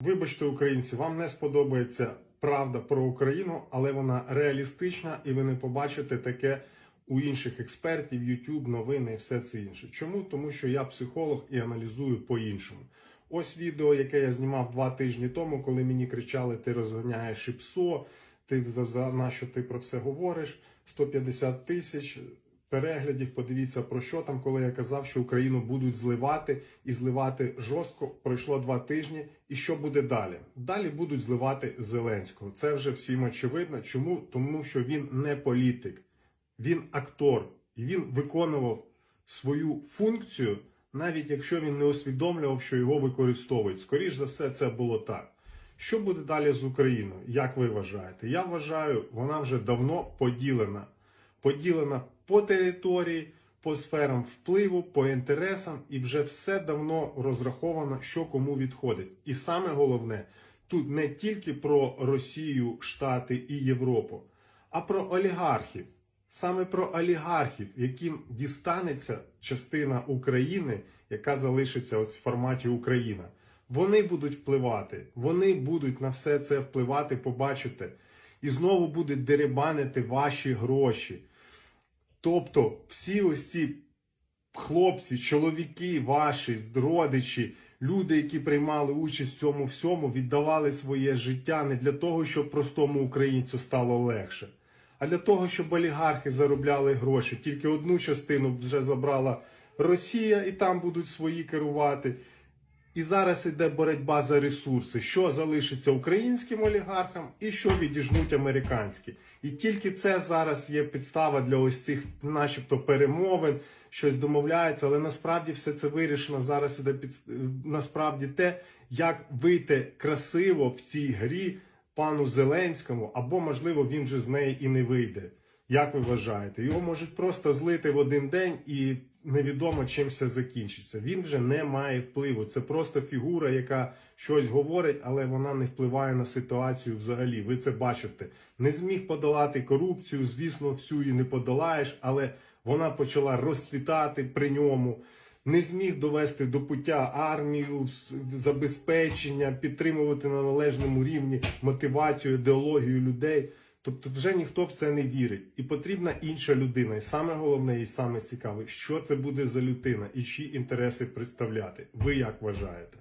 Вибачте, українці, вам не сподобається правда про Україну, але вона реалістична, і ви не побачите таке у інших експертів, YouTube, новини і все це інше. Чому? Тому що я психолог і аналізую по-іншому. Ось відео, яке я знімав два тижні тому, коли мені кричали: ти розганяєш і псо, ти за на що ти про це говориш? 150 тисяч переглядів. Подивіться про що там, коли я казав, що Україну будуть зливати і зливати жорстко. Пройшло два тижні. І що буде далі? Далі будуть зливати Зеленського. Це вже всім очевидно. Чому? Тому що він не політик, він актор, і він виконував свою функцію, навіть якщо він не усвідомлював, що його використовують. Скоріш за все, це було так. Що буде далі з Україною? Як ви вважаєте? Я вважаю, вона вже давно поділена. Поділена по території, по сферам впливу, по інтересам, і вже все давно розраховано, що кому відходить. І саме головне, тут не тільки про Росію, Штати і Європу, а про олігархів. Саме про олігархів, яким дістанеться частина України, яка залишиться в форматі Україна. Вони будуть впливати, вони будуть на все це впливати, побачите, і знову будуть деребанити ваші гроші. Тобто, всі ось ці хлопці, чоловіки ваші, родичі, люди, які приймали участь в цьому всьому, віддавали своє життя не для того, щоб простому українцю стало легше, а для того, щоб олігархи заробляли гроші. Тільки одну частину вже забрала Росія, і там будуть свої керувати. І зараз іде боротьба за ресурси, що залишиться українським олігархам і що відіжнуть американські. І тільки це зараз є підстава для ось цих, начебто, перемовин, щось домовляється, але насправді все це вирішено. Зараз іде під насправді те, як вийти красиво в цій грі пану Зеленському, або можливо він вже з неї і не вийде. Як ви вважаєте? Його можуть просто злити в один день і невідомо чим все закінчиться. Він вже не має впливу. Це просто фігура, яка щось говорить, але вона не впливає на ситуацію взагалі. Ви це бачите. Не зміг подолати корупцію, звісно, всю її не подолаєш, але вона почала розцвітати при ньому. Не зміг довести до пуття армію, забезпечення, підтримувати на належному рівні мотивацію, ідеологію людей. Тобто вже ніхто в це не вірить. І потрібна інша людина. І саме головне, і саме цікаве, що це буде за людина і чиї інтереси представляти. Ви як вважаєте?